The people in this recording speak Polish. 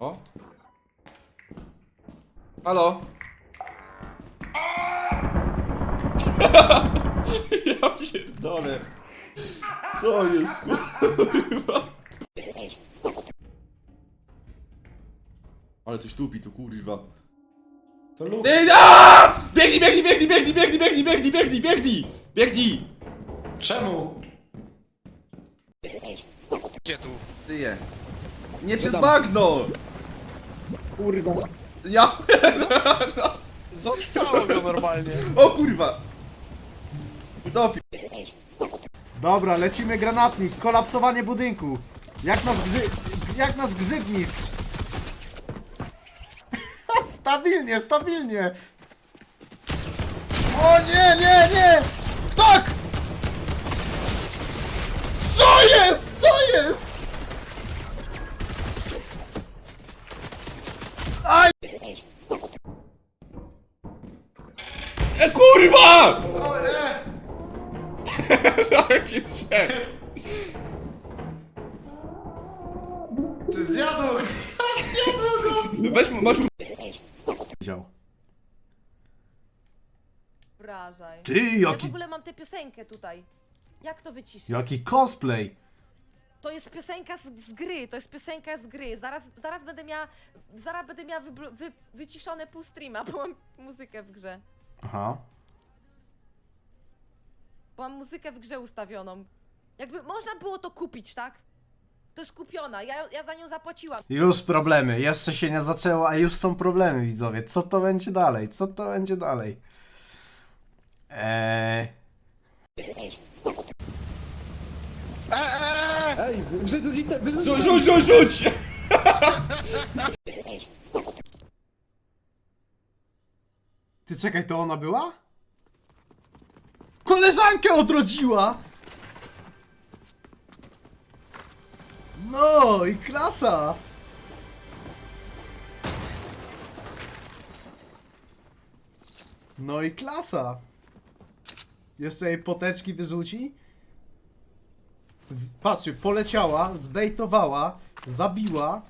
O. Halo? ja pierdolę. Co jest, kurwa? Ale coś tupi tu, kurwa. To luk. Ej, aaa! Biegnij, biegnij, biegnij, biegnij, biegnij, biegnij, biegnij, biegnij, biegnij! Biegnij! Czemu? Gdzie tu? Żyje. Nie przez bagno! Kurwa. Ja... Zostało go normalnie. O kurwa! Utopił. Dobra, lecimy granatnik. Kolapsowanie budynku. Jak nas grzy... Jak nas stabilnie, stabilnie. O nie, nie, nie! Tak! Co jest? Co jest? E kurwa! O, e! Jakie drzew. Ty zjadł! zjadł go! No Weź, masz... Widział. Obrażaj. Ty, Ja w jaki, ogóle mam tę piosenkę tutaj. Jak to wyciszyć? jaki cosplay. To jest piosenka z, z gry, to jest piosenka z gry. Zaraz, zaraz będę miała, zaraz będę miała wy, wyciszone pół streama, bo mam muzykę w grze. Aha. Bo mam muzykę w grze ustawioną. Jakby można było to kupić, tak? To jest kupiona, ja, ja za nią zapłaciłam. Już problemy, jeszcze się nie zaczęło, a już są problemy, widzowie. Co to będzie dalej? Co to będzie dalej? Eee... Eee! Rzuć, rzuć, rzuć, rzuć! Ty czekaj, to ona była? Koleżankę odrodziła! No i klasa! No i klasa! Jeszcze jej poteczki wyrzuci? Z, patrzcie, poleciała, zbejtowała, zabiła,